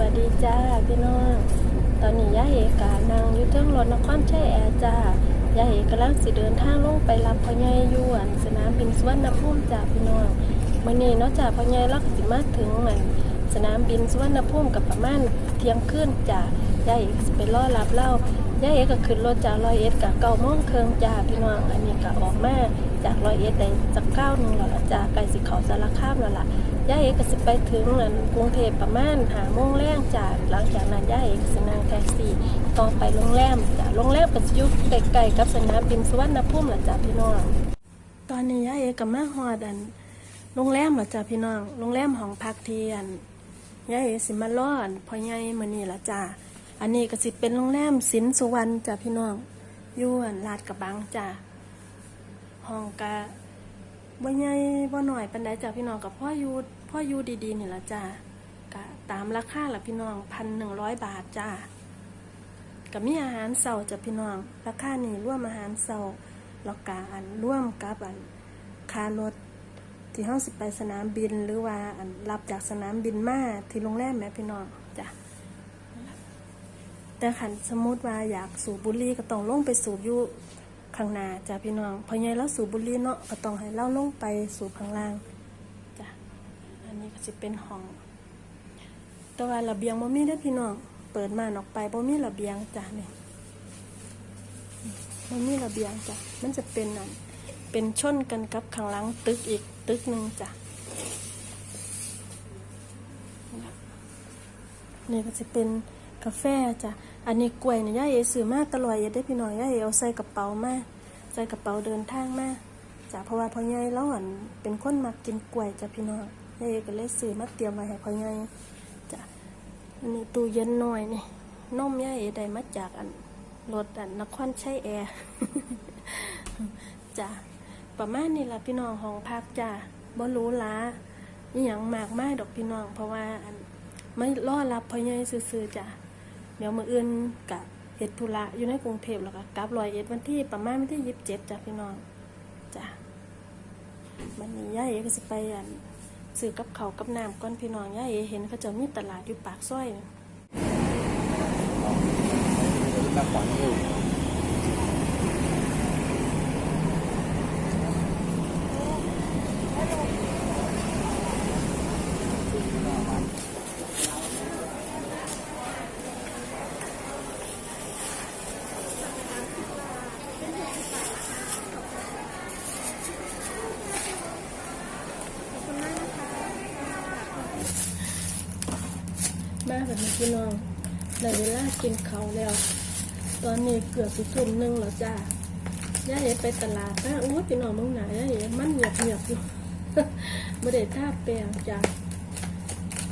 วัสดีจ้าพี่น้อง ตอนนี้ย่าเอกานั่งอยู่เทิงรถนครชัยแอร์จ้าย่าเอกกำลังสิเดินทางลงไปรับพ่อใหญ่ยวนสนามบินสุวรรณภูมิจ้าพี่น้องมื้อนี้นาะจ้าพ่อใหญ่เราก็สิมาถึงมันสนามบินสุวรรณภูมิกับประมาณเที่ยงคืนจ้าย่าเอกไปรอรับเล่าย่าเอกก็ขึ้นรถจากร้อยเอ็ดกับเก้าโมงเครึ่งจ้าพี่น้องอันนี้ก็ออกมาจากร้อยเอ็ดได้สักเก้าหนึงแล้วจ้าใกลสิเขาสารคามแล้วล่ะ ย่าเอกก็สิไปถึงนั่นกรุงเทพประมาณหาโมงแรงจากหลังจากนั้นย่าเอกสินั่งแท็กซี่ต่อไปโรงแรมจากโรงแรมก็สิอยู่ใกล้ๆกับสนามบินสุวรรณภูมิล่ะจ้ะพี่น้อง ตอนนี้ย่าเอกก็มาฮอดันโรงแรมล่ะจ้ะพี่น้องโรงแรมของพักเทียนย่าเอกสิมาลอนพ่อใหญ่มื้อนี้ล่ะจ้ะอันนี้ก็สิเป็นโรงแรมสินสุวรรณจ้ะพี่น้องอยู่อันลาดกระบังจ้ะห้องกะบ่ใหญ่บ่หน่อยปานใดจ้ะพี่น้องกับพ่ออยู่ พ่ออยู่ดีๆนี่ละจ้าก็ตามราคาละพี่น้องพันหนึ่งร้อยบาทจ้าก็มีอาหารเสาจ้ะพี่น้อง ราคานี่ร่วมอาหารเสาแล้วก็อันร่วมกับอันค่ารถที่เฮาสิบไปสนามบินหรือว่าอันรับจากสนามบินมาที่โรงแรมแม่พี่น้องจ้ะแต่ขันสมมติว่าอยากสูบบุหรี่ก็ต้องลงไปสูบอยู่ข้างหน้าจ้ะพี่น้องพอใหญ่เราสูบบุหรี่เนาะก็ต้องให้เราลงไปสูบข้างล่าง ก็สิเป็นห้อง แต่ว่าระเบียงบ่มีเด้พี่น้อง เปิดม่านออกไปบ่มีระเบียงจ้ะนี่บ่มีระเบียงจ้ะ มันจะเป็นอันเป็นชนกันกับข้างหลังตึกอีกตึกหนึ่งจ้ะนี่ก็จะเป็นกาแฟจ้ะ อันนี้กล้วยเนี่ยย่าเอซื้อมาตลอดอย่าได้พี่น้อยย่าเอเอาใส่กระเป๋ามาใส่กระเป๋าเดินทางมาจ้ะเพราะว่าพ่อใหญ่เราอันเป็นคนมักกินกล้วยจ้ะพี่น้อง ย่าเอก็เลยซื้อมาเตรียมไว้ให้พ่อใหญ่จ้ะอันนี้ตู้เย็นหน่อยนี่นมย่าเอได้มาจากอันรถอันนครชัยแอร์จ้ะประมาณนี้ละพี่น้องห้องพักจ้ะบ่รู้ล้าอหยังมากมายดอกพี่น้อง เพราะว่าอันไม่รอรับพ่อใหญ่ซื่อๆจ้ะเดี๋ยวมืออื่นกะเหตุธุระอยู่ในกรุงเทพแล้วก็กลับรอยเอ็ดวันที่ประมาณวันที่ยี่สิบเจ็ดจ้ะพี่น้องจ้ะมันนี้ย่าเอก็สิไปอัน ซื้อกับเขากับน้ำก้อนพี่น้องย่าเอเห็นเขาเจะมีตลาดอยู่ปากซอยนะ มาขวางอนี้พี่น้องได้เวลากินเขาแล้ว ตอนนี้เกือบสิทุ่มหนึ่งแล้วจ้าย่าเอไปตลาดนะโอ้ยพี่น้องมึงไหนย่าเอมันเหยียบเหยียบอยู่ไม่ได้ท่าแปลงจ้า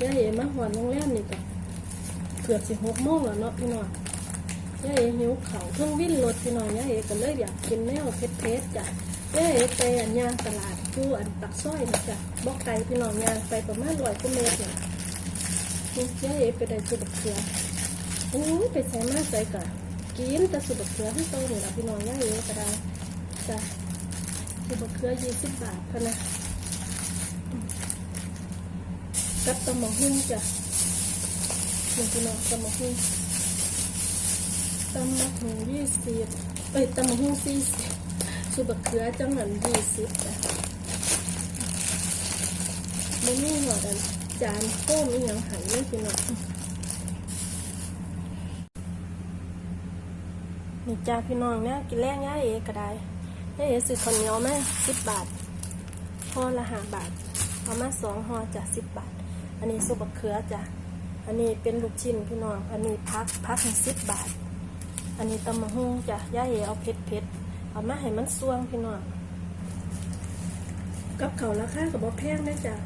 ย่าเอมาหอนโรงแรมนี่จ้ะเกือบสิหกโมงแล้วเนาะพี่น้องย่าเอหิวเขาเพิ่งวิ่งรถพี่น้องย่าเอก็เลยอยากกินแนวเผ็ดๆจ้ะย่าเอไปอันย่างตลาดอยู่อันปักซอยนะจ้ะบอกไก่พี่น้องย่างไปประมาณร้อยกิโลเมตรเนี่ย ยายเอไปได้สุดเขือโอ้ไปใส่มากใส่กะกินแต่สุดเขือที่โตหนี่ละพี่น้องยายเอก็ได้จ้ะสุดเขือยี่สิบบาทเท่านั้นกับตำมะฮุ่งจ้ะหนี่พี่น้องตำมะฮุ่งตำมะฮุ่งยี่สิบเอ้ยตำมะฮุ่งสี่สิบสุดเขือจังหวัดยี่สิบจ้ะไมันนี่หัวกัน จานโค้มอีหยังหันเลยพี่น้องนี่จ้าพี่น้องเนี่ยกินแรงย่าเอก็ได้ย่าเอซื้อข้าวเหนียวมาสิบบาทห่อละห้าบาทเอามาสองห่อจ้ะสิบบาท อันนี้ซุปบเขือจ้ะอันนี้เป็นลูกชิ้นพี่น้อง อันนี้พักพักสิบบาท อันนี้ตำมะฮุ่งจ้ะย่าเอเอาเผ็ดเผ็ดเอามาให้มันส่วงพี่น้องกับเขาราคากับบ่แพงนะจ้ะ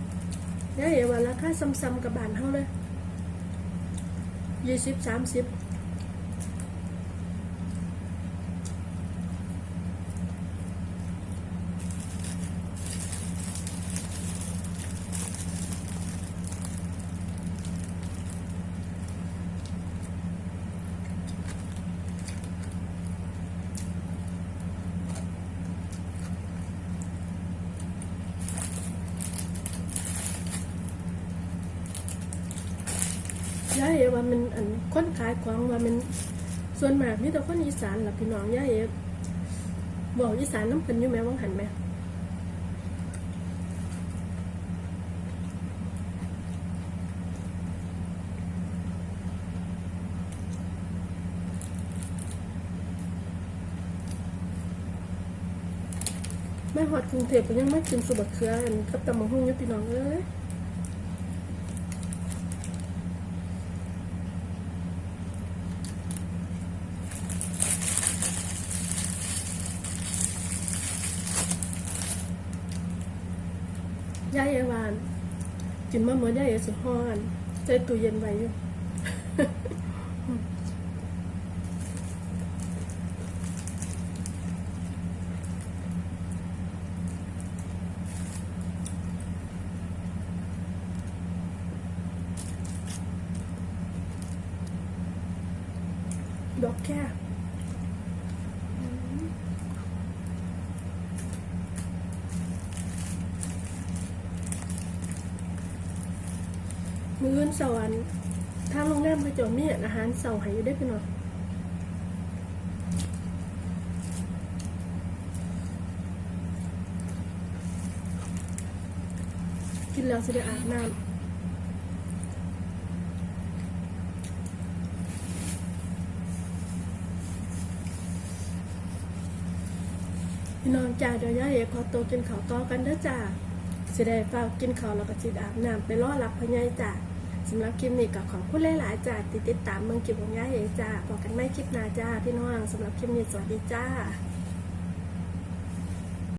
ได้เอว่าราคาซ้ำๆกับบานเท่าเลยยี่สิบสามสิบ ย่าเอว่ามันอันคนขายของว่ามันส่วนมากมีแต่คนอีสานล่ะพี่น้องย่าเอบอกอีสานน้ำเพิ่นอยู่ไหมว่างหันไหมแม่หอดกรุงเทพก็ยังไม่กินสุบักเขืออันกับตำมะฮุ่งอยู่พี่น้องเอ้ย ย่าเอวานกินมะเมือย่าเอสุดห้อนใจตู้เย็นไว้อยู่ดอกแค่ มื้อวันเสาร์อันทางโรงแรมเขาเจะมีอาหารเสาร์ให้อยู่ได้พี่น้อกินแล้วสิได้อาบน้ำพี่น้องจ้าเดี๋ยวย่าเอกขอตัวกินข้าวต่อกันเด้อจ้า สิได้ฝากินข้าวแล้วก็สิอาบน้ำไปรอรับพ่อใหญ่จ้าสำหรับคลิปนี้ก็ขอบคุณหลายๆจ้าติดติดตามเมืองกิบของย่าเอกจ้าบอกกันไม่คลิปหน้าจ้าพี่น้องสำหรับคลิปนี้สวัสดีจ้า